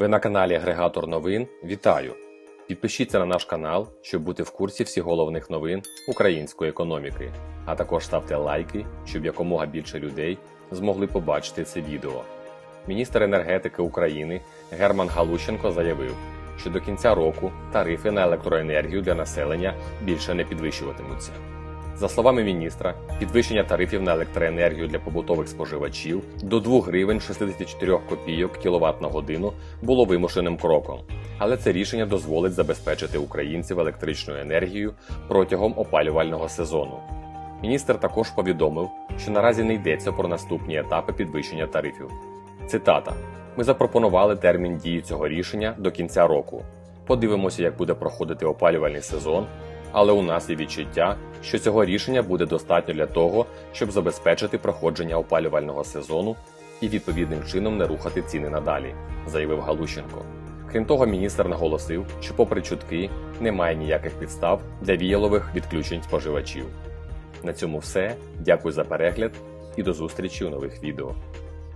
Ви на каналі Агрегатор новин. Вітаю! Підпишіться на наш канал, щоб бути в курсі всіх головних новин української економіки, а також ставте лайки, щоб якомога більше людей змогли побачити це відео. Міністр енергетики України Герман Галущенко заявив, що до кінця року тарифи на електроенергію для населення більше не підвищуватимуться. За словами міністра, підвищення тарифів на електроенергію для побутових споживачів до 2 гривень 64 копійок кіловат на годину було вимушеним кроком, але це рішення дозволить забезпечити українців електричною енергією протягом опалювального сезону. Міністр також повідомив, що наразі не йдеться про наступні етапи підвищення тарифів. Цитата: Ми запропонували термін дії цього рішення до кінця року. Подивимося, як буде проходити опалювальний сезон, але у нас є відчуття, що цього рішення буде достатньо для того, щоб забезпечити проходження опалювального сезону і відповідним чином не рухати ціни надалі, заявив Галущенко. Крім того, міністр наголосив, що, попри чутки, немає ніяких підстав для віялових відключень споживачів. На цьому все. Дякую за перегляд і до зустрічі у нових відео.